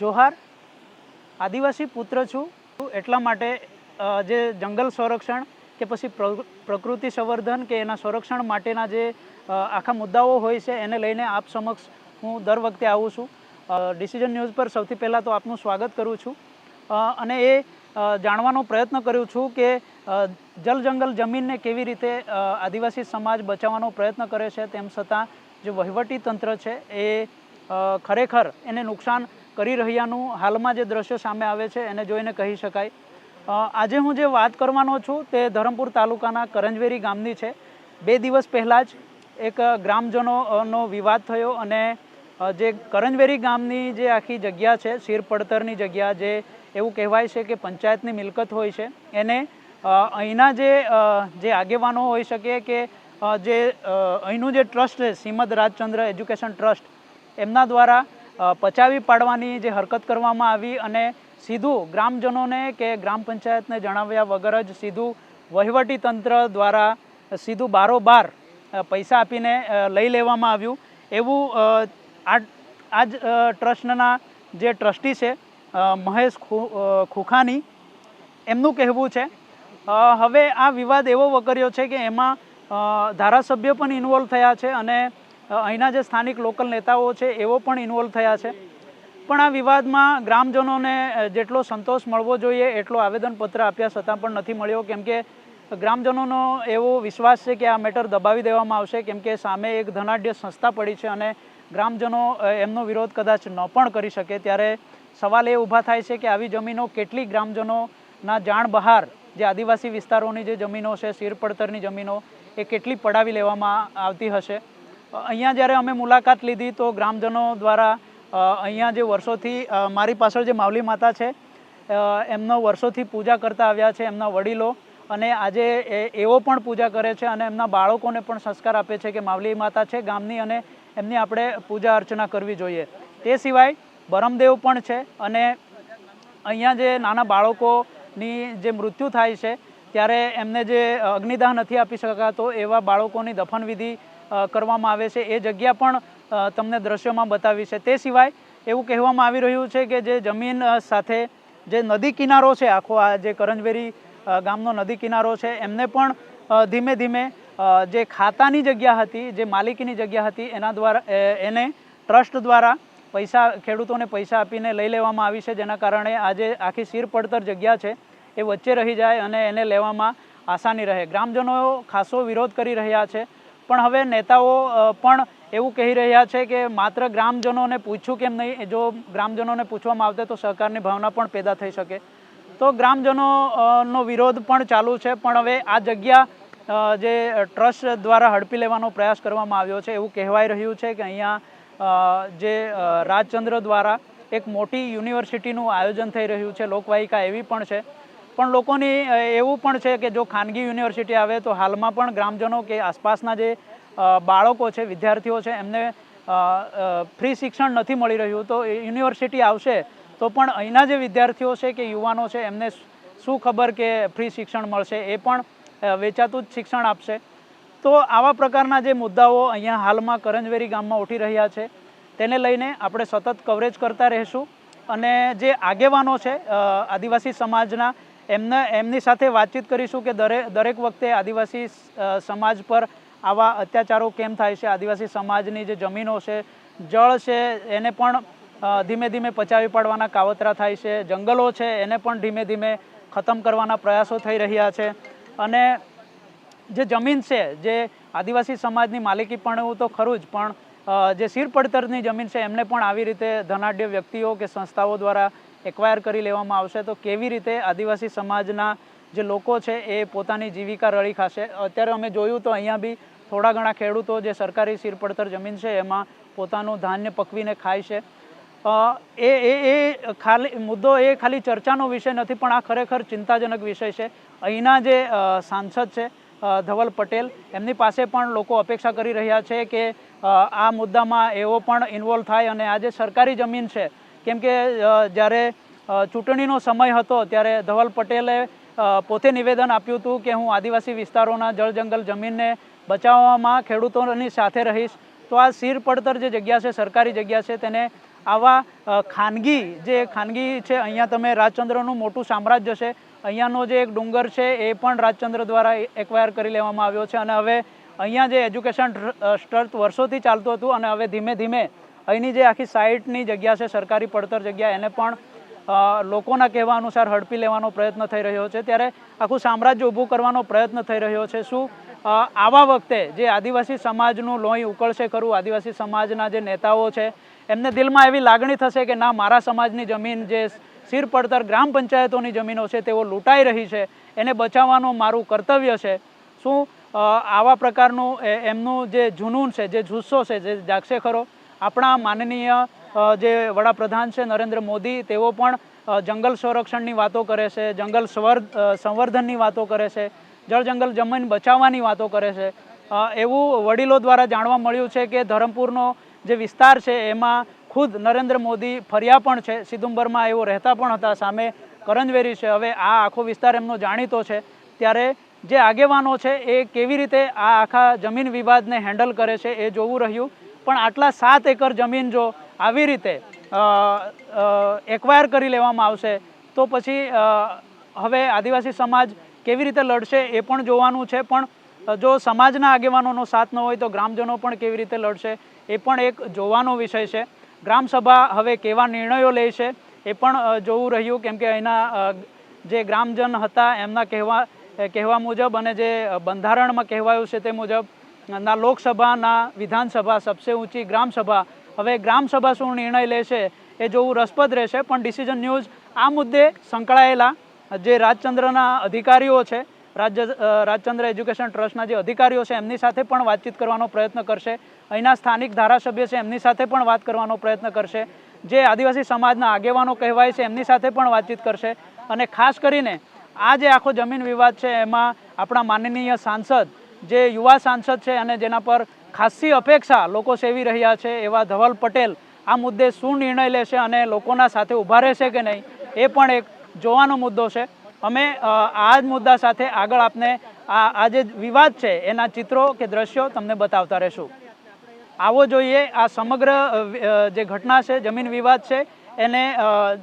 જોહાર, આદિવાસી પુત્ર છું. એટલા માટે જે જંગલ સંરક્ષણ કે પછી પ્ર- પ્રકૃતિ સંવર્ધન કે એના સંરક્ષણ માટેના જે આખા મુદ્દાઓ હોય છે, એને લઈને આપ સમક્ષ હું દર વખતે આવું છું. ડિસિઝન ન્યૂઝ પર સૌથી પહેલાં તો આપનું સ્વાગત કરું છું. અને એ જાણવાનો પ્રયત્ન કર્યું છું કે જલ જંગલ જમીનને કેવી રીતે આદિવાસી સમાજ બચાવવાનો પ્રયત્ન કરે છે, તેમ છતાં જે વહીવટી તંત્ર છે, એ ખરેખર એને નુકસાન કરી રહ્યાનું હાલમાં જે દ્રશ્યો સામે આવે છે એને જોઈને કહી શકાય. આજે હું જે વાત કરવાનો છું તે ધરમપુર તાલુકાના કરંજવેરી ગામની છે. બે દિવસ પહેલાં જ એક ગ્રામજનોનો વિવાદ થયો અને જે કરંજવેરી ગામની જે આખી જગ્યા છે, શીર પડતરની જગ્યા જે એવું કહેવાય છે કે પંચાયતની મિલકત હોય છે, એને અહીંના જે જે આગેવાનો હોઈ શકે કે જે અહીંનું જે ટ્રસ્ટ છે, શ્રીમદ રાજચંદ્ર એજ્યુકેશન ટ્રસ્ટ, એમના દ્વારા પચાવી પાડવાની જે હરકત કરવામાં આવી અને સીધું ગ્રામજનોને કે ગ્રામ પંચાયતને જણાવ્યા વગર જ સીધું વહીવટી તંત્ર દ્વારા સીધું બારોબાર પૈસા આપીને લઈ લેવામાં આવ્યું. એવું આ જ ટ્રસ્ટના જે ટ્રસ્ટી છે મહેશ ખુખાની, એમનું કહેવું છે હવે આ વિવાદ એવો વકર્યો છે કે એમાં ધારાસભ્ય પણ ઇન્વોલ્વ થયા છે અને અહીંના જે સ્થાનિક લોકલ નેતાઓ છે એવો પણ ઇન્વોલ્વ થયા છે. પણ આ વિવાદમાં ગ્રામજનોને જેટલો સંતોષ મળવો જોઈએ, એટલો આવેદનપત્ર આપ્યા છતાં પણ નથી મળ્યો. કેમ કે ગ્રામજનોનો એવો વિશ્વાસ છે કે આ મેટર દબાવી દેવામાં આવશે. કેમ કે સામે એક ધનાઢ્ય સંસ્થા પડી છે અને ગ્રામજનો એમનો વિરોધ કદાચ ન પણ કરી શકે. ત્યારે સવાલ એ ઊભા થાય છે કે આવી જમીનો કેટલી ગ્રામજનોના જાણ બહાર, જે આદિવાસી વિસ્તારોની જે જમીનો છે, શીર પડતરની જમીનો, એ કેટલી પડાવી લેવામાં આવતી હશે? અહીંયા જ્યારે અમે મુલાકાત લીધી તો ગ્રામજનો દ્વારા અહીંયા જે વર્ષોથી મારી પાછળ જે માવલી માતા છે એમનો વર્ષોથી પૂજા કરતા આવ્યા છે, એમના વડીલો અને આજે એવો પણ પૂજા કરે છે અને એમના બાળકોને પણ સંસ્કાર આપે છે કે માવલી માતા છે ગામની અને એમની આપણે પૂજા અર્ચના કરવી જોઈએ. તે સિવાય બરમદેવ પણ છે અને અહીંયા જે નાના બાળકોની જે મૃત્યુ થાય છે, ત્યારે એમને જે અગ્નિદાહ નથી આપી શકાતો એવા બાળકોની દફનવિધિ કરવામાં આવે છે. એ જગ્યા પણ તમને દ્રશ્યોમાં બતાવી છે. તે સિવાય એવું કહેવામાં આવી રહ્યું છે કે જે જમીન સાથે જે નદી કિનારો છે, આખો આ જે કરંજવેરી ગામનો નદી કિનારો છે, એમને પણ ધીમે ધીમે જે ખાતાની જગ્યા હતી, જે માલિકીની જગ્યા હતી, એના દ્વારા એને ટ્રસ્ટ દ્વારા પૈસા, ખેડૂતોને પૈસા આપીને લઈ લેવામાં આવી છે, જેના કારણે આજે આખી શીર પડતર જગ્યા છે, એ વચ્ચે રહી જાય અને એને લેવામાં આસાની રહે. ગ્રામજનો ખાસો વિરોધ કરી રહ્યા છે. પણ હવે નેતાઓ પણ એવું કહી રહ્યા છે કે માત્ર ગ્રામજનોને પૂછ્યું કેમ નહીં, જો ગ્રામજનોને પૂછવામાં આવતે તો સહકારની ભાવના પણ પેદા થઈ શકે. તો ગ્રામજનો નો વિરોધ પણ ચાલુ છે, પણ હવે આ જગ્યા જે ટ્રસ્ટ દ્વારા હડપી લેવાનો પ્રયાસ કરવામાં આવ્યો છે, એવું કહેવાઈ રહ્યું છે કે અહીંયા જે રાજચંદ્ર દ્વારા એક મોટી યુનિવર્સિટીનું આયોજન થઈ રહ્યું છે, લોકવાયિકા એવી પણ છે. પણ લોકોની એવું પણ છે કે જો ખાનગી યુનિવર્સિટી આવે તો હાલમાં પણ ગ્રામજનો કે આસપાસના જે બાળકો છે, વિદ્યાર્થીઓ છે, એમને ફ્રી શિક્ષણ નથી મળી રહ્યું. તો યુનિવર્સિટી આવશે તો પણ અહીંના જે વિદ્યાર્થીઓ છે કે યુવાનો છે, એમને શું ખબર કે ફ્રી શિક્ષણ મળશે? એ પણ વેચાતું જ શિક્ષણ આપશે. તો આવા પ્રકારના જે મુદ્દાઓ અહીંયા હાલમાં કરંજવેરી ગામમાં ઉઠી રહ્યા છે, તેને લઈને આપણે સતત કવરેજ કરતા રહીશું. અને જે આગેવાનો છે આદિવાસી સમાજના એમને, એમની સાથે વાતચીત કરીશું કે દરેક દરેક વખતે આદિવાસી સમાજ પર આવા અત્યાચારો કેમ થાય છે? આદિવાસી સમાજની જે જમીનો છે, જળ છે, એને પણ ધીમે ધીમે પચાવી પાડવાના કાવતરા થાય છે. જંગલો છે, એને પણ ધીમે ધીમે ખતમ કરવાના પ્રયાસો થઈ રહ્યા છે. અને જે જમીન છે, જે આદિવાસી સમાજની માલિકી પણ એવું તો ખરું જ, પણ જે શિર પડતરની જમીન છે, એમને પણ આવી રીતે ધનાઢ્ય વ્યક્તિઓ કે સંસ્થાઓ દ્વારા એક્વાયર કરી લેવામાં આવશે, તો કેવી રીતે આદિવાસી સમાજના જે લોકો છે એ પોતાની જીવિકા રળી ખાશે? અત્યારે અમે જોયું તો અહીંયા બી થોડા ઘણા ખેડૂતો જે સરકારી શીર પડતર જમીન છે, એમાં પોતાનું ધાન્ય પકવીને ખાય છે. એ એ એ ખાલી, મુદ્દો એ ખાલી ચર્ચાનો વિષય નથી, પણ આ ખરેખર ચિંતાજનક વિષય છે. અહીંના જે સાંસદ છે ધવલ પટેલ, એમની પાસે પણ લોકો અપેક્ષા કરી રહ્યા છે કે આ મુદ્દામાં એવો પણ ઇન્વોલ્વ થાય અને આ જે સરકારી જમીન છે કેમ કે જ્યારે ચૂંટણીનો સમય હતો ત્યારે ધવલ પટેલે પોતે નિવેદન આપ્યું હતું કે હું આદિવાસી વિસ્તારોના જળ જંગલ જમીનને બચાવવામાં ખેડૂતોની સાથે રહીશ. તો આ સીર પડતર જે જગ્યા છે, સરકારી જગ્યા છે, તેને આવા ખાનગી, જે ખાનગી છે, અહીંયા તમે રાજચંદ્રનું મોટું સામ્રાજ્ય છે, અહીંયાનો જે એક ડુંગર છે, એ પણ રાજચંદ્ર દ્વારા એક્વાયર કરી લેવામાં આવ્યો છે. અને હવે અહીંયા જે એજ્યુકેશન સ્ટર્ટ વર્ષોથી ચાલતું હતું અને હવે ધીમે ધીમે અહીંની જે આખી સાઇટની જગ્યા છે, સરકારી પડતર જગ્યા, એને પણ લોકોના કહેવા અનુસાર હડપી લેવાનો પ્રયત્ન થઈ રહ્યો છે. ત્યારે આખું સામ્રાજ્ય ઊભું કરવાનો પ્રયત્ન થઈ રહ્યો છે. શું આવા વખતે જે આદિવાસી સમાજનું લોહી ઉકળશે ખરું, આદિવાસી સમાજના જે નેતાઓ છે, એમને દિલમાં એવી લાગણી થશે કે ના, મારા સમાજની જમીન જે સિર પડતર ગ્રામ પંચાયતોની જમીનો છે, તેઓ લૂંટાઈ રહી છે. એને બચાવવાનું મારું કર્તવ્ય છે. શું આવા પ્રકારનું એમનું જે જુનૂન છે, જે જુસ્સો છે, જે જાગશે ખરો? આપણા માનનીય જે વડાપ્રધાન છે નરેન્દ્ર મોદી, તેઓ પણ જંગલ સંરક્ષણની વાતો કરે છે, જંગલ સંવર સંવર્ધનની વાતો કરે છે, જળ જંગલ જમીન બચાવવાની વાતો કરે છે. એવું વડીલો દ્વારા જાણવા મળ્યું છે કે ધરમપુરનો જે વિસ્તાર છે, એમાં ખુદ નરેન્દ્ર મોદી ફર્યા પણ છે, સિદુંબરમાં એવો રહેતા પણ હતા, સામે કરંજવેરી છે. હવે આ આખો વિસ્તાર એમનો જાણીતો છે. ત્યારે જે આગેવાનો છે, એ કેવી રીતે આ આખા જમીન વિવાદને હેન્ડલ કરે છે, એ જોવું રહ્યું. પણ આટલા સાત એકર જમીન જો આવી રીતે એક્વાયર કરી લેવામાં આવશે, તો પછી હવે આદિવાસી સમાજ કેવી રીતે લડશે એ પણ જોવાનું છે. પણ જો સમાજના આગેવાનોનો સાથ ન હોય તો ગ્રામજનો પણ કેવી રીતે લડશે એ પણ એક જોવાનો વિષય છે. ગ્રામસભા હવે કેવા નિર્ણયો લે છે એ પણ જોવું રહ્યું, કેમ કે અહીંના જે ગ્રામજન હતા એમના કહેવા કહેવા મુજબ અને જે બંધારણમાં કહેવાયું છે તે મુજબ ના લોકસભા, ના વિધાનસભા, સબસે ઊંચી ગ્રામસભા. હવે ગ્રામસભા શું નિર્ણય લેશે એ જોવું રસપ્રદ રહેશે, પણ ડિસિઝન ન્યૂઝ આ મુદ્દે સંકળાયેલા જે રાજચંદ્રના અધિકારીઓ છે, રાજ્ય રાજચંદ્ર એજ્યુકેશન ટ્રસ્ટના જે અધિકારીઓ છે, એમની સાથે પણ વાતચીત કરવાનો પ્રયત્ન કરશે. અહીંના સ્થાનિક ધારાસભ્ય છે, એમની સાથે પણ વાત કરવાનો પ્રયત્ન કરશે. જે આદિવાસી સમાજના આગેવાનો કહેવાય છે, એમની સાથે પણ વાતચીત કરશે. અને ખાસ કરીને આ જે આખો જમીન વિવાદ છે, એમાં આપણા માનનીય સાંસદ જે યુવા સાંસદ છે અને જેના પર ખાસી અપેક્ષા લોકો સેવી રહ્યા છે એવા ધવલ પટેલ આ મુદ્દે શું નિર્ણય લેશે અને લોકોના સાથે ઊભા રહેશે કે નહીં, એ પણ એક જોવાનો મુદ્દો છે. અમે આ જ મુદ્દા સાથે આગળ આપને આ આ જે વિવાદ છે એના ચિત્રો કે દ્રશ્યો તમને બતાવતા રહેશું. આવો જોઈએ આ સમગ્ર જે ઘટના છે, જમીન વિવાદ છે, એને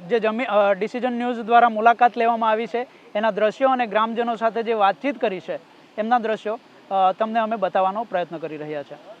જે જમીન ડિસિઝન ન્યૂઝ દ્વારા મુલાકાત લેવામાં આવી છે, એના દ્રશ્યો અને ગ્રામજનો સાથે જે વાતચીત કરી છે, એમના દ્રશ્યો. તમને અમે બતાવવાનો પ્રયત્ન કરી રહ્યા છે.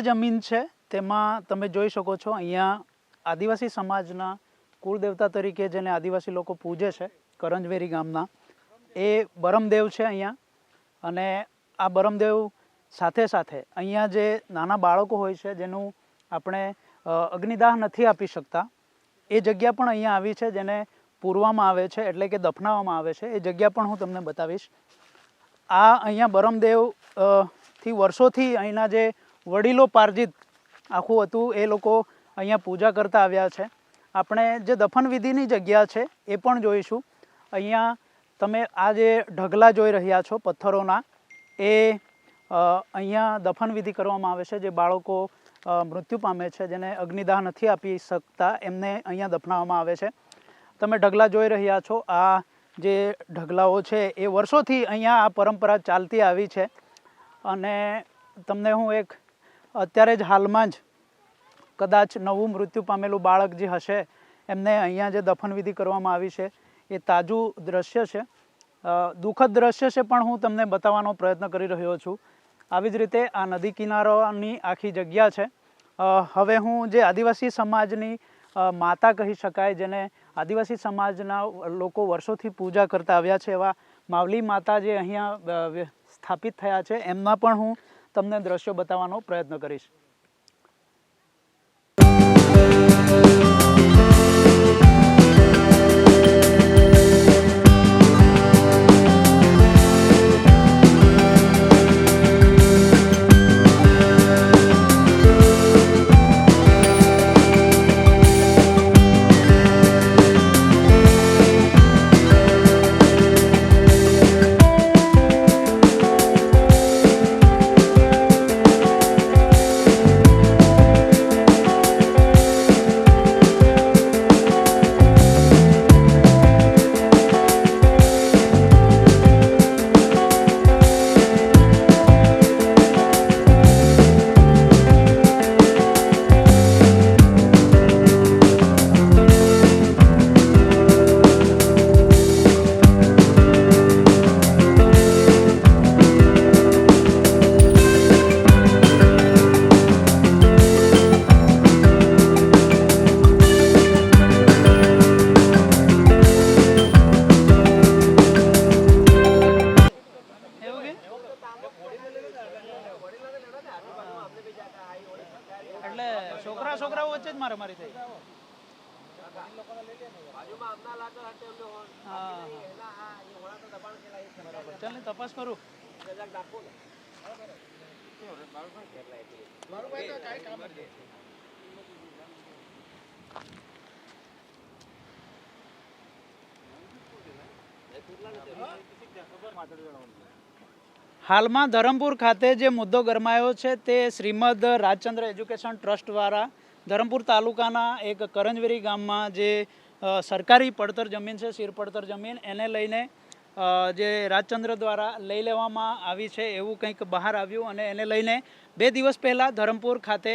જે જમીન છે, તેમાં તમે જોઈ શકો છો અહીંયા આદિવાસી સમાજના કુળદેવતા તરીકે જેને આદિવાસી લોકો પૂજે છે, કરંજવેરી ગામના, એ બરમદેવ છે અહીંયા. અને આ બરમદેવ સાથે સાથે અહીંયા જે નાના બાળકો હોય છે, જેનું આપણે અગ્નિદાહ નથી આપી શકતા, એ જગ્યા પણ અહીંયા આવી છે, જેને પૂરવામાં આવે છે, એટલે કે દફનાવવામાં આવે છે, એ જગ્યા પણ હું તમને બતાવીશ. આ અહીંયા બરમદેવથી વર્ષોથી અહીંના જે વડીલો પાર્જિત આખું હતું, એ લોકો અહીંયા પૂજા કરતા આવ્યા છે. આપણે જે દફન વિધિની જગ્યા છે, એ પણ જોઈશું. અહીંયા તમે આ જે ઢગલા જોઈ રહ્યા છો, પથ્થરોના, એ અહીંયા દફન વિધિ કરવામાં આવે છે, જે બાળકો મૃત્યુ પામે છે, જેને અગ્નિદાહ નથી આપી શકતા, એમને અહીંયા દફનાવવામાં આવે છે. તમે ઢગલા જોઈ રહ્યા છો, આ જે ઢગલાઓ છે, એ વર્ષોથી અહીંયા આ પરંપરા ચાલતી આવી છે. અને તમને હું એક અત્યારે જ હાલમાં જ કદાચ નવું મૃત્યુ પામેલું બાળક જે હશે, એમને અહીંયા જે દફનવિધિ કરવામાં આવી છે, એ તાજું દ્રશ્ય છે. દુઃખદ દ્રશ્ય છે પણ હું તમને બતાવવાનો પ્રયત્ન કરી રહ્યો છું. આવી જ રીતે આ નદી કિનારાની આખી જગ્યા છે. હવે હું જે આદિવાસી સમાજની માતા કહી શકાય, જેને આદિવાસી સમાજના લોકો વર્ષોથી પૂજા કરતા આવ્યા છે, એવા માવલી માતા જે અહીંયા સ્થાપિત થયા છે, એમના પણ હું તમને દ્રશ્યો બતાવવાનો પ્રયત્ન કરીશ. હાલમાં ધરમપુર ખાતે જે મુદ્દો ગરમાયો છે તે શ્રીમદ રાજચંદ્ર એજ્યુકેશન ટ્રસ્ટ દ્વારા ધરમપુર તાલુકાના એક કરંજવેરી ગામમાં જે સરકારી પડતર જમીન છે, શીર પડતર જમીન, એને લઈને જે રાજચંદ્ર દ્વારા લઈ લેવામાં આવી છે એવું કંઈક બહાર આવ્યું અને એને લઈને બે દિવસ પહેલાં ધરમપુર ખાતે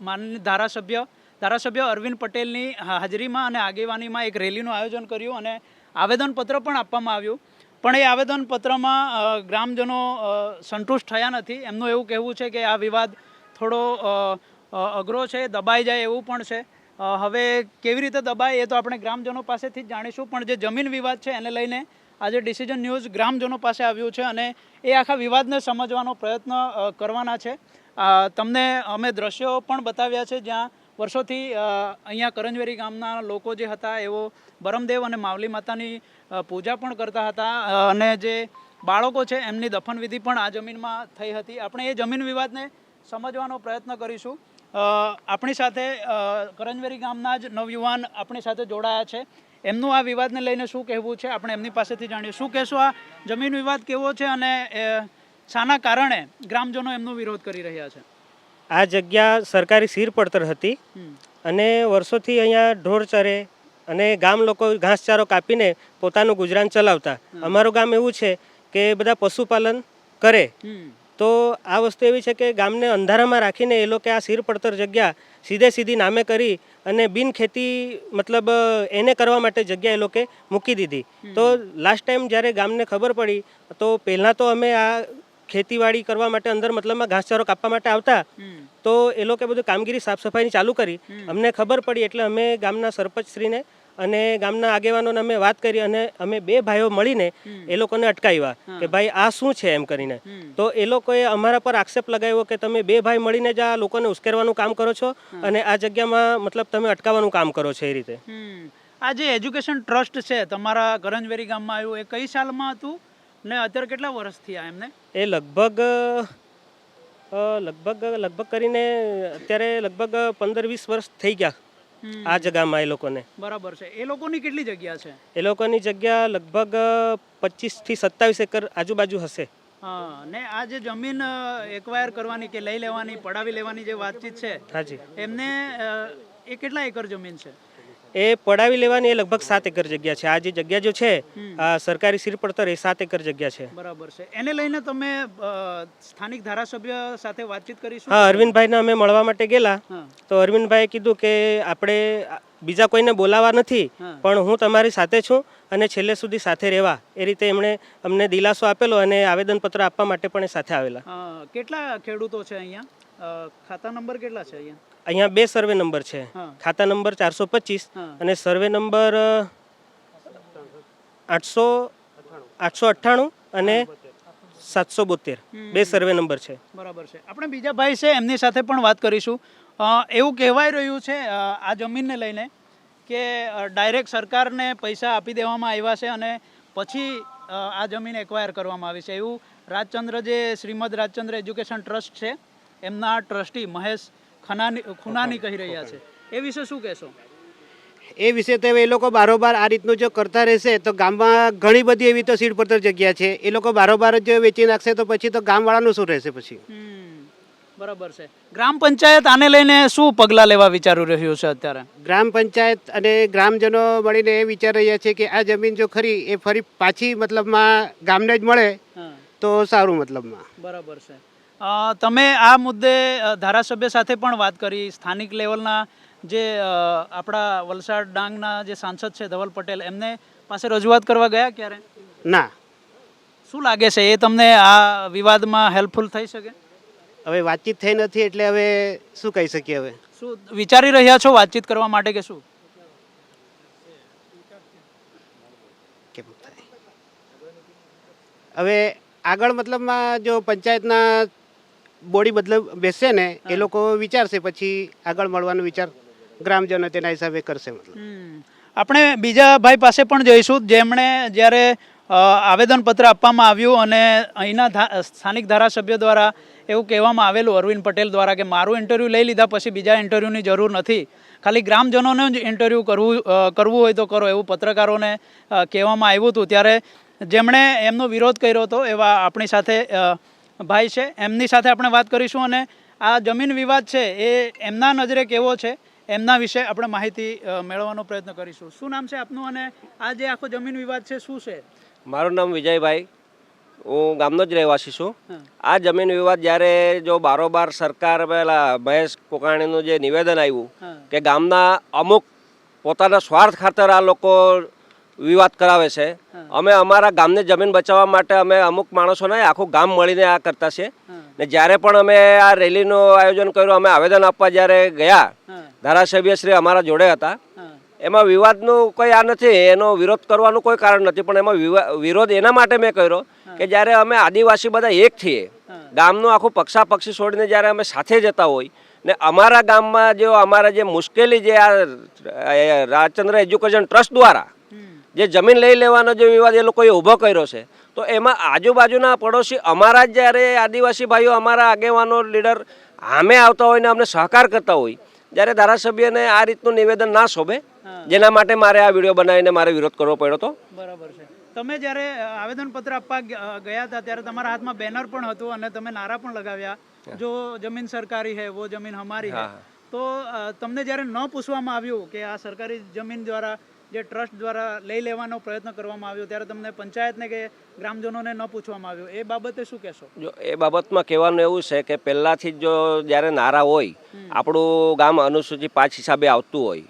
માનનીય ધારાસભ્ય ધારાસભ્ય અરવિંદ પટેલની હાજરીમાં અને આગેવાનીમાં એક રેલીનું આયોજન કર્યું અને આવેદનપત્ર પણ આપવામાં આવ્યું. પણ એ આવેદનપત્રમાં ગ્રામજનો સંતુષ્ટ થયા નથી. એમનું એવું કહેવું છે કે આ વિવાદ થોડો અઘરો છે, દબાઈ જાય એવું પણ છે. હવે કેવી રીતે દબાય એ તો આપણે ગ્રામજનો પાસેથી જ જાણીશું. પણ જે જમીન વિવાદ છે એને લઈને આજે ડિસિઝન ન્યૂઝ ગ્રામજનો પાસે આવ્યું છે અને એ આખા વિવાદને સમજવાનો પ્રયત્ન કરવાના છે. તમને અમે દ્રશ્યો પણ બતાવ્યા છે જ્યાં વર્ષોથી અહીંયા કરંજવેરી ગામના લોકો જે હતા એવો બરમદેવ અને માવલી માતાની પૂજા પણ કરતા હતા અને જે બાળકો છે, એમની દફનવિધિ પણ આ જમીનમાં થઈ હતી. આપણે એ જમીન વિવાદને સમજવાનો પ્રયત્ન કરીશું. આપણી સાથે કરંજવેરી ગામના જ નવયુવાન આપણી સાથે જોડાયા છે. એમનું આ વિવાદને લઈને શું કહેવું છે, આપણે એમની પાસેથી જાણીએ. શું કહેશો, આ જમીન વિવાદ કેવો છે અને શાના કારણે ગ્રામજનો એમનો વિરોધ કરી રહ્યા છે? આ જગ્યા સરકારી સીર પડતર હતી અને વર્ષોથી અહીંયા ઢોર ચરે અને ગામ લોકો ઘાસચારો કાપીને પોતાનું ગુજરાન ચલાવતા. અમારું ગામ એવું છે કે બધા પશુપાલન કરે. તો આ વસ્તુ એવી છે કે ગામને અંધારામાં રાખીને એ લોકો આ સીર પડતર જગ્યા સીધે સીધી નામે કરી અને બિન ખેતી મતલબ એને કરવા માટે જગ્યા એ લોકોએ મૂકી દીધી. તો લાસ્ટ ટાઈમ જ્યારે ગામને ખબર પડી તો પહેલાં તો અમે આ ખેતીવાડી કરવા માટે અંદર મતલબમાં ઘાસચારો કાપવા માટે આવતા તો એ લોકોએ બધું કામગીરી સાફ સફાઈની ચાલુ કરી. અમને ખબર પડી એટલે અમે ગામના સરપંચશ્રીને અને ગામના આગેવાનોને અમે વાત કરી અને અમે બે ભાઈઓ મળીને એ લોકોને અટકાવ્યા કે ભાઈ આ શું છે એમ કરીને. તો એ લોકોએ અમારા પર આક્ષેપ લગાવ્યો કે તમે બે ભાઈ મળીને જ આ લોકોને ઉશ્કેરવાનું કામ કરો છો અને આ જગ્યામાં મતલબ તમે અટકાવવાનું કામ કરો છો એ રીતે. આ જે એજ્યુકેશન ટ્રસ્ટ છે તમારા કરંજવેરી ગામમાં આવ્યું એ કઈ સાલમાં હતું? ને અત્યારે કેટલા વર્ષ થયા એમને? એ લગભગ લગભગ લગભગ કરીને અત્યારે લગભગ પંદર વીસ વર્ષ થઈ ગયા આ જગામાં એ લોકોને. બરાબર છે. એ લોકોની કેટલી જગ્યા છે? એ લોકોની જગ્યા લગભગ પચીસથી સત્તાવીસ એકર આજુબાજુ હશે. ને આ જે જમીન એક્વાયર કરવાની કે લઈ લેવાની પડાવી લેવાની જે વાતચીત છે હાજી એમને એ કેટલા એકર જમીન છે? એ પડાવી લેવાની એ લગભગ સાત એકર જગ્યા છે. આ જે જગ્યા જો છે આ સરકારી સીર પડતર એ સાત એકર જગ્યા છે. બરાબર છે. એને લઈને તમે સ્થાનિક ધારાસભ્ય સાથે વાતચીત કરીશું? હા અરવિંદભાઈને અમે મળવા માટે ગયેલા. તો અરવિંદભાઈએ કીધું કે આપણે બીજા કોઈને બોલાવા નથી પણ હું તમારી સાથે છું અને છેલ્લે સુધી સાથે રહેવા. એ રીતે એમણે અમને દિલાસો આપેલો અને આવેદનપત્ર આપવા માટે પણ સાથે આવેલા. કેટલા ખેડૂતો છે અહીંયા? ખાતા નંબર કેટલા છે અહીંયા? અહીંયા બે સર્વે નંબર છે. ખાતા નંબર ચારસો પચીસ અને સર્વે નંબર આઠસો આઠસો અઠ્ઠાણું અને સાતસો બોતેર. બે સર્વે નંબર છે. બરાબર છે. આપણે બીજા ભાઈ છે એમની સાથે પણ વાત કરીશું. એવું કહેવાય રહ્યું છે આ જમીનને લઈને કે ડાયરેક્ટ સરકારને પૈસા આપી દેવામાં આવ્યા છે અને પછી આ જમીન એક્વાયર કરવામાં આવી છે. એવું રાજચંદ્ર જે શ્રીમદ રાજચંદ્ર એજ્યુકેશન ટ્રસ્ટ છે એમના ટ્રસ્ટી મહેશ ખનાની ખુનાની કહી રહ્યા છે. એ વિશે શું કહેશો? એ વિશે તો એ લોકો બારોબાર આ રીતનું જો કરતા રહેશે તો ગામમાં ઘણી બધી એવી તો સીડ પડતર જગ્યા છે. એ લોકો બારોબાર જ વેચી નાખશે તો પછી તો ગામવાળાનું શું રહેશે પછી? બરાબર છે. ગ્રામ પંચાયત આને લઈને શું પગલાં લેવા વિચારી રહ્યું છે અત્યારે? ગ્રામ પંચાયત અને ગ્રામજનો મળીને એ વિચાર રહ્યા છે કે આ જમીન જો ખરી એ ફરી પાછી મતલબમાં ગામને જ મળે તો સારું મતલબમાં. બરાબર છે. તમે આ મુદ્દે ધારાસભ્ય સાથે પણ વાત કરી. સ્થાનિક લેવલના જે આપણા વલસાડ ડાંગના જે સાંસદ છે ધવલ પટેલ એમને પાસે રજૂઆત કરવા ગયા ક્યારે? ના. શું લાગે છે? એ તમને આ વિવાદમાં હેલ્પફુલ થઈ શકે? હવે વાતચીત થઈ નથી એટલે હવે શું કહી શકીએ હવે? શું વિચારી રહ્યા છો વાતચીત કરવા માટે કે શું? હવે આગળ મતલબમાં જો પંચાયતના બોડી બદલ બેસશે ને એ લોકો વિચારશે પછી આગળ મળવાનો વિચાર ગ્રામજનો તેના હિસાબે કરશે મતલબ. આપણે બીજા ભાઈ પાસે પણ જઈશું. જેમણે જ્યારે આવેદનપત્ર આપવામાં આવ્યું અને અહીંના સ્થાનિક ધારાસભ્ય દ્વારા એવું કહેવામાં આવેલું અરવિંદ પટેલ દ્વારા કે મારું ઇન્ટરવ્યૂ લઈ લીધા પછી બીજા ઇન્ટરવ્યૂની જરૂર નથી. ખાલી ગ્રામજનોને જ ઇન્ટરવ્યૂ કરવું કરવું હોય તો કરો એવું પત્રકારોને કહેવામાં આવ્યું હતું. ત્યારે જેમણે એમનો વિરોધ કર્યો હતો એવા આપણી સાથે ભાઈ છે એમની સાથે આપણે વાત કરીશું અને આ જમીન વિવાદ છે એ એમના નજરે કેવો છે એમના વિશે આપણે માહિતી મેળવવાનો પ્રયત્ન કરીશું. શું નામ છે આપનું અને આ જે આખો જમીન વિવાદ છે શું છે? મારું નામ વિજયભાઈ. હું ગામનો જ રહેવાસી છું. આ જમીન વિવાદ જ્યારે જો બારોબાર સરકાર પહેલાં મહેશ કોકાણીનું જે નિવેદન આવ્યું કે ગામના અમુક પોતાના સ્વાર્થ ખાતર આ લોકો વિવાદ કરાવે છે. અમે અમારા ગામને જમીન બચાવવા માટે અમે અમુક માણસોને આખું ગામ મળીને આ કરતા છે ને જ્યારે પણ અમે આ રેલીનું આયોજન કર્યું અમે આવેદન આપવા જ્યારે ગયા ધારાસભ્ય શ્રી અમારા જોડે હતા. એમાં વિવાદનું કોઈ આ નથી એનો વિરોધ કરવાનું કોઈ કારણ નથી પણ એમાં વિરોધ એના માટે મેં કર્યો કે જ્યારે અમે આદિવાસી બધા એક થઈએ ગામનું આખું પક્ષાપક્ષી છોડીને જ્યારે અમે સાથે જતા હોય ને અમારા ગામમાં જો અમારા જે મુશ્કેલી જે આ રાજચંદ્ર એજ્યુકેશન ટ્રસ્ટ દ્વારા. જે જમીન લઈ લેવાનો જે વિવાદ એ લોકોએ ઊભો કર્યો છે. તો એમાં આજુબાજુના પડોશી અમારા જ જ્યારે આદિવાસી ભાઈઓ અમારા આગેવાનો લીડર સામે આવતા હોય ને અમને સહકાર કરતા હોય જ્યારે ધારાસભ્યને આ રીતનું નિવેદન ના શોભે જેના માટે મારે આ વીડિયો બનાવીને મારે વિરોધ કરવો પડ્યો હતો. બરાબર છે. તમે જ્યારે આવેદનપત્ર આપવા ગયા હતા ત્યારે તમારા હાથમાં બેનર પણ હતું અને તમે નારા પણ લગાવ્યા. જો જમીન સરકારી હે વો જમીન હમારી હે. તો તમને જ્યારે ન પૂછવામાં આવ્યું કે આ સરકારી જમીન દ્વારા જે ટ્રસ્ટ દ્વારા લઈ લેવાનો પ્રયત્ન કરવામાં આવ્યો ત્યારે તમને પંચાયતને કે ગ્રામજનોને ન પૂછવામાં આવ્યો. એ બાબતે શું કહેશો? જો એ બાબતમાં કહેવાનું એવું છે કે પહેલાંથી જ જો જ્યારે નારા હોય આપણું ગામ અનુસૂચિત પાંચ હિસાબે આવતું હોય.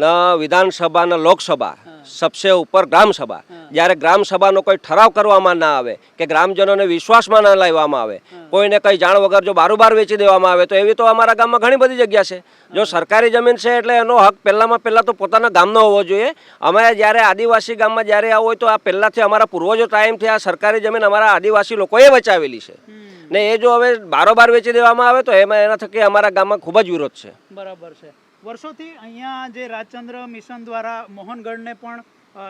ન વિધાનસભા ન લોકસભા. સબસે ઉપર ગ્રામ સભા. જ્યારે ગ્રામ સભાનો કોઈ ઠરાવ કરવામાં ના આવે કે ગ્રામજનોને વિશ્વાસમાં ના લાવવામાં આવે કોઈને કંઈ જાણ વગર જો બારોબાર વેચી દેવામાં આવે તો એવી તો અમારા ગામમાં ઘણી બધી જગ્યા છે. જો સરકારી જમીન છે એટલે એનો હક પહેલાંમાં પહેલાં તો પોતાના ગામનો હોવો જોઈએ. અમે જ્યારે આદિવાસી ગામમાં જ્યારે આવું હોય તો આ પહેલાંથી અમારા પૂર્વજો ટાઈમથી આ સરકારી જમીન અમારા આદિવાસી લોકોએ બચાવેલી છે. ને એ જો હવે બારોબાર વેચી દેવામાં આવે તો એમાં એના થકી અમારા ગામમાં ખૂબ જ વિરોધ છે. બરાબર છે. વર્ષોથી અહીંયા જે રાજચંદ્ર મિશન દ્વારા મોહનગઢને પણ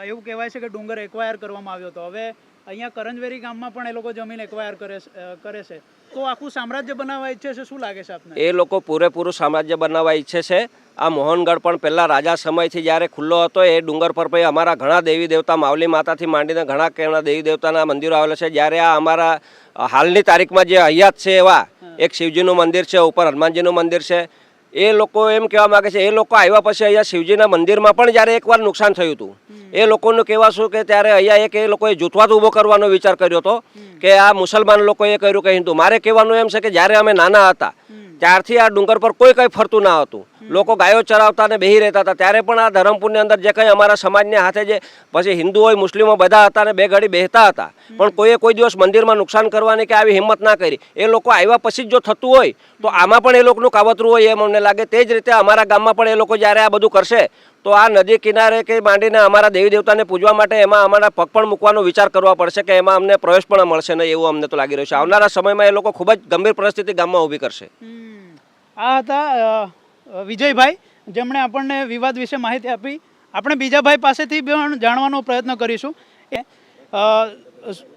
એવું કહેવાય છે કે ડુંગર એક્વાયર કરવામાં આવ્યો હતો. હવે અહીંયા કરંજવેરી ગામમાં પણ એ લોકો જમીન એક્વાયર કરે કરે છે. તો આખું સામ્રાજ્ય બનાવવા ઈચ્છે છે શું લાગે છે આપને? એ લોકો પૂરેપૂરું સામ્રાજ્ય બનાવવા ઈચ્છે છે. આ મોહનગઢ પણ પહેલાં રાજા સમયથી જ્યારે ખુલ્લો હતો એ ડુંગર પર પછી અમારા ઘણા દેવી દેવતા માવલી માતાથી માંડીને ઘણા કેવડા દેવી દેવતાના મંદિરો આવેલા છે. જ્યારે આ અમારા હાલની તારીખમાં જે હયાત છે એવા એક શિવજીનું મંદિર છે ઉપર હનુમાનજીનું મંદિર છે એ લોકો એમ કહેવા માગે છે એ લોકો આવ્યા પછી અહીંયા શિવજીના મંદિરમાં પણ જ્યારે એકવાર નુકસાન થયું હતું. એ લોકોનું કહેવા શું કે ત્યારે અહીંયા એક એ લોકોએ જૂથવાદ ઊભો કરવાનો વિચાર કર્યો હતો કે આ મુસલમાન લોકોએ કર્યું કે હિન્દુ મારે કહેવાનું એમ છે કે જ્યારે અમે નાના હતા ત્યારથી આ ડુંગર પર કોઈ કંઈ ફરતું ના હતું. લોકો ગાયો ચરાવતા ને બેહી રહેતા હતા. ત્યારે પણ આ ધરમપુરની અંદર જે કંઈ અમારા સમાજને હાથે જે પછી હિન્દુ હોય મુસ્લિમો બધા હતા ને બે ઘડી બેહતા હતા. પણ કોઈએ કોઈ દિવસ મંદિરમાં નુકસાન કરવાની કે આવી હિંમત ના કરી. એ લોકો આવ્યા પછી જ જો થતું હોય તો આમાં પણ એ લોકોનું કાવતરું હોય એમ અમને લાગે. તે જ રીતે અમારા ગામમાં પણ એ લોકો જ્યારે આ બધું કરશે તો આ નદી કિનારે કે માંડીને અમારા દેવી દેવતાને પૂજવા માટે એમાં અમારા પગ પણ મૂકવાનો વિચાર કરવા પડશે કે એમાં અમને પ્રવેશ પણ મળશે નહીં એવું અમને તો લાગી રહ્યું છે. આવનારા સમયમાં એ લોકો ખૂબ જ ગંભીર પરિસ્થિતિ ગામમાં ઊભી કરશે. આ હતા વિજયભાઈ જેમણે આપણને વિવાદ વિશે માહિતી આપી. આપણે બીજા ભાઈ પાસેથી પણ જાણવાનો પ્રયત્ન કરીશું. એ,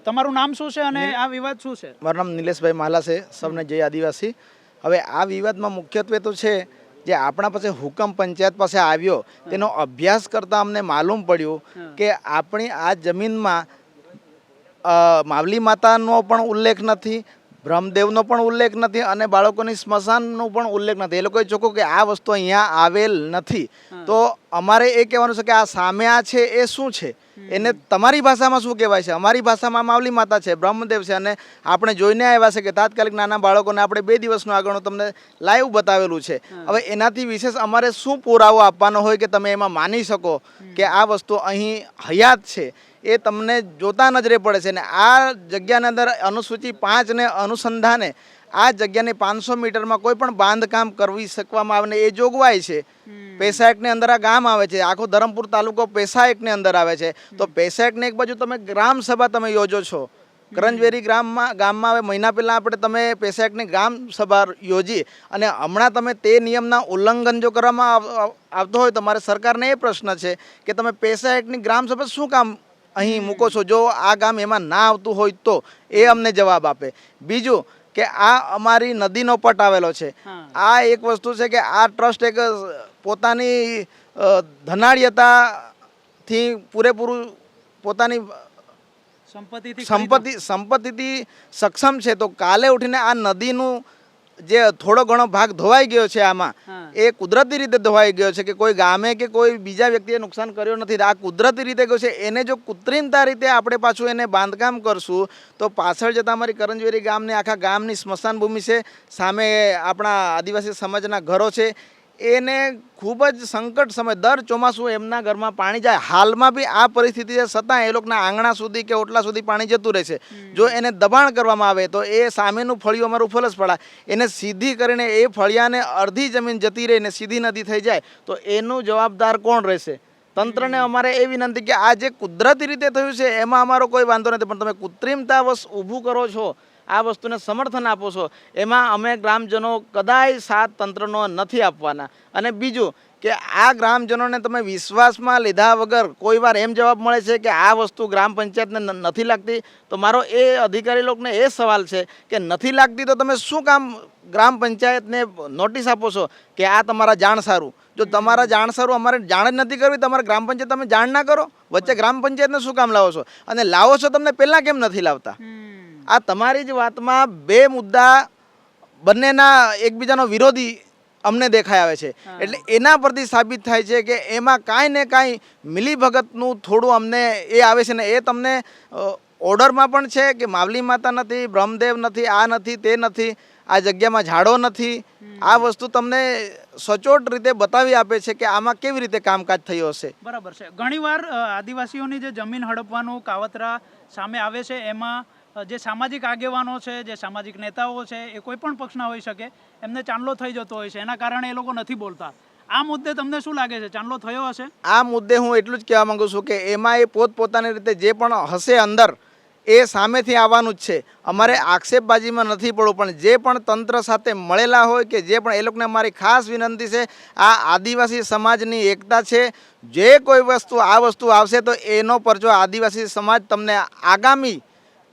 તમારું નામ શું છે અને આ વિવાદ શું છે? મારું નામ નિલેશભાઈ માલા છે સૌને જય આદિવાસી. હવે આ વિવાદમાં મુખ્યત્વે તો છે જે આપણા પાસે હુકમ પંચાયત પાસે આવ્યો તેનો અભ્યાસ કરતાં અમને માલુમ પડ્યું કે આપણી આ જમીનમાં માવલી માતાનો પણ ઉલ્લેખ નથી બ્રહ્મદેવનો પણ ઉલ્લેખ નથી અને બાળકોની સ્મશાનનો પણ ઉલ્લેખ નથી. એ લોકોએ ચોખ્ખું કે આ વસ્તુ અહીંયા આવેલ નથી. તો અમારે એ કહેવાનું છે કે આ સામે આ છે એ શું છે? એને તમારી ભાષામાં શું કહેવાય છે? અમારી ભાષામાં માવલી માતા છે બ્રહ્મદેવ છે અને આપણે જોઈને આવ્યા છે કે તાત્કાલિક નાના બાળકોને આપણે બે દિવસનું આગળનું તમને લાઈવ બતાવેલું છે. હવે એનાથી વિશેષ અમારે શું પુરાવો આપવાનો હોય કે તમે એમાં માની શકો કે આ વસ્તુ અહીં હયાત છે એ તમને જોતા નજરે પડે છે. ને આ જગ્યાની અંદર અનુસૂચિ પાંચને અનુસંધાને આ જગ્યાને પાંચસો મીટરમાં કોઈ પણ બાંધકામ કરવી શકવામાં આવે ને એ જોગવાઈ છે. પેસા અંદર આ ગામ આવે છે. આખો ધરમપુર તાલુકો પેસા એક્ટની અંદર આવે છે. તો પેસા એકને એક બાજુ તમે ગ્રામ સભા તમે યોજો છો. કરંજવેરી ગ્રામમાં ગામમાં હવે મહિના પહેલાં આપણે તમે પેસા એકની ગ્રામ સભા યોજી અને હમણાં તમે તે નિયમના ઉલ્લંઘન જો કરવામાં આવ- આવ- આવતો હોય તો મારે સરકારને એ પ્રશ્ન છે કે તમે પેસા એકની ગ્રામ સભા શું કામ અહીં મૂકો છો? જો આ ગામ એમાં ના આવતું હોય તો એ અમને જવાબ આપે. બીજું કે આ અમારી નદીનો પટ આવેલો છે. આ એક વસ્તુ છે કે આ ટ્રસ્ટ એક પોતાની ધનાઢ્યતાથી પૂરેપૂરું પોતાની સંપત્તિથી સંપત્તિ સંપત્તિથી સક્ષમ છે. તો કાલે ઉઠીને આ નદીનું જે થોડો ઘણો ભાગ ધોવાઈ ગયો છે આમાં. એ કુદરતી રીતે ધોવાઈ ગયો છે કે કોઈ ગામે કે કોઈ બીજા વ્યક્તિએ નુકસાન કર્યો નથી. આ કુદરતી રીતે ગયો છે. એને જો કૃત્રિમતા રીતે આપણે પાછું એને બાંધકામ કરશું, તો પાછળ જતાં અમારી કરંજવેરી ગામની, આખા ગામની સ્મશાન ભૂમિ છે. સામે આપણા આદિવાસી સમાજના ઘરો છે. એને ખૂબ જ સંકટ સમય દર ચોમાસું એમના ઘરમાં પાણી જાય. હાલમાં બી આ પરિસ્થિતિ છે છતાં એ લોકોના આંગણા સુધી કે ઓટલા સુધી પાણી જતું રહેશે જો એને દબાણ કરવામાં આવે તો એ સામેનું ફળિયું અમારું ફલસ પડા એને સીધી કરીને એ ફળિયાને અડધી જમીન જતી રહીને સીધી નદી થઈ જાય તો એનું જવાબદાર કોણ રહેશે? તંત્રને અમારે એ વિનંતી કે આ જે કુદરતી રીતે થયું છે એમાં અમારો કોઈ વાંધો નથી. પણ તમે કૃત્રિમતાવશ ઊભું કરો છો આ વસ્તુને સમર્થન આપો છો. એમાં અમે ગ્રામજનો કદાય સાથ તંત્રનો નથી આપવાના. અને બીજું કે આ ગ્રામજનોને તમે વિશ્વાસમાં લીધા વગર કોઈ વાર એમ જવાબ મળે છે કે આ વસ્તુ ગ્રામ પંચાયતને નથી લાગતી? તો મારો એ અધિકારી લોકોને એ સવાલ છે કે નથી લાગતી તો તમે શું કામ ગ્રામ પંચાયતને નોટિસ આપો છો કે આ તમારા જાણ સારું? જો તમારા જાણ સારું અમારે જાણ જ નથી કરવી, તમારે ગ્રામ પંચાયત તમે જાણ ના કરો? વચ્ચે ગ્રામ પંચાયતને શું કામ લાવો છો? અને લાવો છો તમને પહેલાં કેમ નથી લાવતા? આ તમારી જ વાતમાં બે મુદ્દા બંનેના એકબીજાનો વિરોધી અમને દેખાઈ આવે છે. એટલે એના પરથી સાબિત થાય છે કે એમાં કાંઈ ને કાંઈ મિલીભગતનું થોડું અમને એ આવે છે ને એ તમને ઓર્ડરમાં પણ છે કે માવલી માતા નથી બ્રહ્મદેવ નથી આ નથી તે નથી આ જગ્યામાં ઝાડો નથી. આ વસ્તુ તમને સચોટ રીતે બતાવી આપે છે કે આમાં કેવી રીતે કામકાજ થયું હશે. બરાબર છે. ઘણીવાર આદિવાસીઓની જે જમીન હડપવાનું કાવતરા સામે આવે છે એમાં જે સામાજિક આગેવાનો છે, જે સામાજિક નેતાઓ છે, એ કોઈ પણ પક્ષના હોઈ શકે, એમને ચાંદલો થઈ જતો હોય છે. એના કારણે એ લોકો નથી બોલતા. આ મુદ્દે તમને શું લાગે છે? ચાંદલો થયો હશે? આ મુદ્દે હું એટલું જ કહેવા માંગુ છું કે એમાં એ પોતપોતાની રીતે જે પણ હશે અંદર, એ સામેથી આવવાનું જ છે. અમારે આક્ષેપબાજીમાં નથી પડવું, પણ જે પણ તંત્ર સાથે મળેલા હોય કે જે પણ એ લોકોને મારી ખાસ વિનંતી છે, આ આદિવાસી સમાજની એકતા છે. જે કોઈ વસ્તુ આ વસ્તુ આવશે તો એનો પરચો આદિવાસી સમાજ તમને આગામી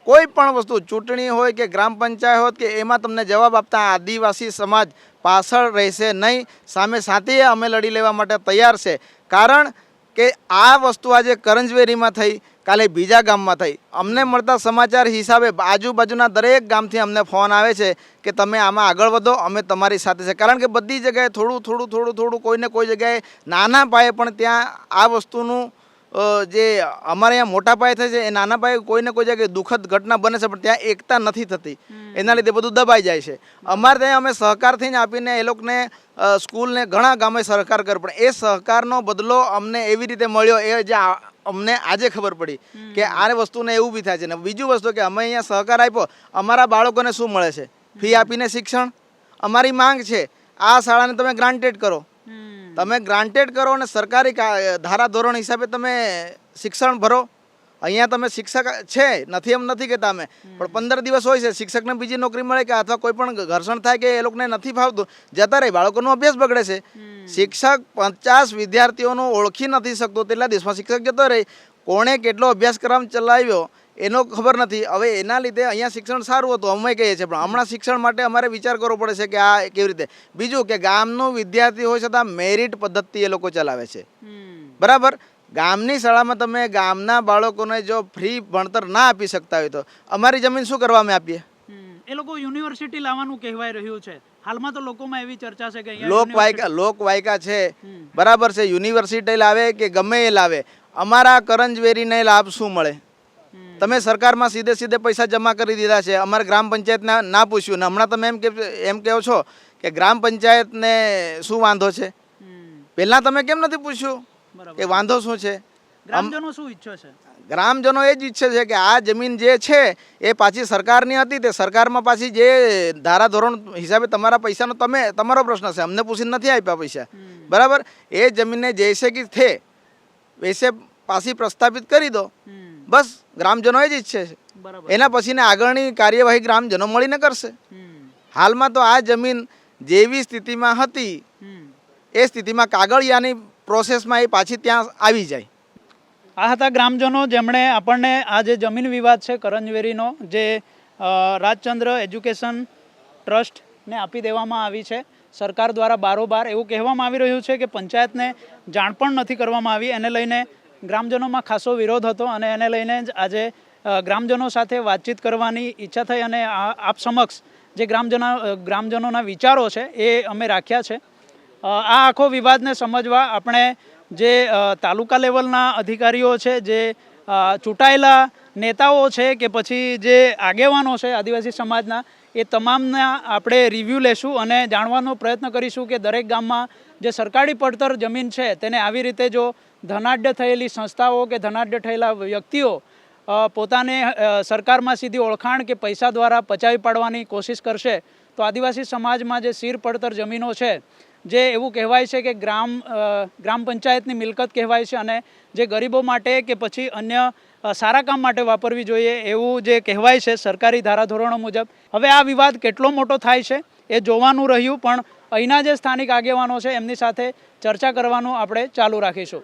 કોઈ પણ વસ્તુ, ચૂંટણી હોય કે ગ્રામ પંચાયત હોય કે એમાં તમને જવાબ આપતા આદિવાસી સમાજ પાછળ રહેશે નહીં. સામે સાથે અમે લડી લેવા માટે તૈયાર છે. કારણ કે આ વસ્તુ આજે કરંજવેરીમાં થઈ, કાલે બીજા ગામમાં થઈ. અમને મળતા સમાચાર હિસાબે આજુબાજુના દરેક ગામથી અમને ફોન આવે છે કે તમે આમાં આગળ વધો, અમે તમારી સાથે છે. કારણ કે બધી જગ્યાએ થોડું થોડું થોડું થોડું કોઈને કોઈ જગ્યાએ નાના પાયે પણ ત્યાં આ વસ્તુનું જે અમારે અહીંયા મોટા પાયે થાય છે એ નાના પાયે કોઈને કોઈ જગ્યાએ દુઃખદ ઘટના બને છે પણ ત્યાં એકતા નથી થતી. એના લીધે બધું દબાઈ જાય છે. અમારે ત્યાં અમે સહકારથી જ આપીને એ લોકોને સ્કૂલને ઘણા ગામે સહકાર કર્યો પણ એ સહકારનો બદલો અમને એવી રીતે મળ્યો એ જે અમને આજે ખબર પડી કે આ વસ્તુને એવું બી થાય છે. ને બીજું વસ્તુ કે અમે અહીંયા સહકાર આપ્યો અમારા બાળકોને શું મળે છે? ફી આપીને શિક્ષણ? અમારી માંગ છે આ શાળાને તમે ગ્રાન્ટેડ કરો. તમે ગ્રાન્ટેડ કરો અને સરકારી ધારાધોરણ હિસાબે તમે શિક્ષણ ભરો. અહીંયા તમે શિક્ષક છે નથી એમ નથી કહેતા અમે. પણ પંદર દિવસ હોય છે શિક્ષકને બીજી નોકરી મળે કે અથવા કોઈ પણ ઘર્ષણ થાય કે એ લોકોને નથી ફાવતું જતા રહે. બાળકોનો અભ્યાસ બગડે છે. શિક્ષક પચાસ વિદ્યાર્થીઓનું ઓળખી નથી શકતો તેટલા દિવસમાં શિક્ષક જતો રહે. કોણે કેટલો અભ્યાસક્રમ ચલાવ્યો? એનો ખબર નથી. હવે એના લીધે અહીંયા શિક્ષણ સારું હતું અમે કહીએ છીએ. પણ હમણાં શિક્ષણ માટે અમારે વિચાર કરવો પડે છે કે આ કેવી રીતે? બીજું કે ગામનું વિદ્યાર્થી હોય છતાં મેરિટ પદ્ધતિ એ લોકો ચલાવે છે. બરાબર? ગામની શાળામાં તમે ગામના બાળકોને જો ફ્રી ભણતર ના આપી શકતા હોય તો અમારી જમીન શું કરવા અમે આપીએ? એ લોકો યુનિવર્સિટી લાવવાનું કહેવાય રહ્યું છે. હાલમાં તો લોકોમાં એવી ચર્ચા છે કે લોકવાયકા લોકવાયકા છે. બરાબર છે. યુનિવર્સિટી લાવે કે ગમે એ લાવે અમારા કરંજવેરીને લાભ શું મળે? તમે સરકારમાં સીધે સીધે પૈસા જમા કરી દીધા છે. અમારે ગ્રામ પંચાયતના ના પૂછ્યું. ને હમણાં તમે એમ કે એમ કહો છો કે ગ્રામ પંચાયતને શું વાંધો છે? પહેલાં તમે કેમ નથી પૂછ્યું? કે વાંધો શું છે? ગ્રામજનો શું ઈચ્છે છે? ગ્રામજનો એ જ ઈચ્છે છે કે આ જમીન જે છે એ પાછી સરકારની હતી તે સરકારમાં પાછી જે ધારાધોરણ હિસાબે તમારા પૈસાનો તમે તમારો પ્રશ્ન છે. અમને પૂછીને નથી આપ્યા પૈસા. બરાબર? એ જમીનને જૈસે કે થે વૈસે પાછી પ્રસ્થાપિત કરી દો. બસ ગ્રામજનો એ જ ઈચ્છે છે. એના પછીને આગળની કાર્યવાહી ગ્રામજનો મળીને કરશે. હાલમાં તો આ જમીન જેવી સ્થિતિમાં હતી એ સ્થિતિમાં કાગળિયાની પ્રોસેસમાં એ પાછી ત્યાં આવી જાય. આ હતા ગ્રામજનો જેમણે આપણને આ જે જમીન વિવાદ છે કરંજવેરીનો જે રાજચંદ્ર એજ્યુકેશન ટ્રસ્ટને આપી દેવામાં આવી છે. સરકાર દ્વારા બારોબાર એવું કહેવામાં આવી રહ્યું છે કે પંચાયતને જાણ પણ નથી કરવામાં આવી. એને લઈને ગ્રામજનોમાં ખાસો વિરોધ હતો અને એને લઈને જ આજે ગ્રામજનો સાથે વાતચીત કરવાની ઈચ્છા થઈ અને આપ સમક્ષ જે ગ્રામજનો ગ્રામજનોના વિચારો છે એ અમે રાખ્યા છે. આ આખો વિવાદને સમજવા આપણે જે તાલુકા લેવલના અધિકારીઓ છે, જે ચૂંટાયેલા નેતાઓ છે કે પછી જે આગેવાનો છે આદિવાસી સમાજના, એ તમામના આપણે રિવ્યૂ લેશું અને જાણવાનો પ્રયત્ન કરીશું કે દરેક ગામમાં જે સરકારી પડતર જમીન છે તેને આવી રીતે જો ધનાઢ્ય થયેલી સંસ્થાઓ કે ધનાઢ્ય થયેલા વ્યક્તિઓ પોતાને સરકારમાં સીધી ઓળખાણ કે પૈસા દ્વારા પચાવી પાડવાની કોશિશ કરશે, તો આદિવાસી સમાજમાં જે શીર પડતર જમીનો છે, જે એવું કહેવાય છે કે ગ્રામ ગ્રામ પંચાયતની મિલકત કહેવાય છે અને જે ગરીબો માટે કે પછી અન્ય સારા કામ માટે વાપરવી જોઈએ એવું જે કહેવાય છે સરકારી ધારાધોરણો મુજબ. હવે આ વિવાદ કેટલો મોટો થાય છે એ જોવાનું રહ્યું, પણ અહીંના જે સ્થાનિક આગેવાનો છે એમની સાથે ચર્ચા કરવાનું આપણે ચાલુ રાખીશું.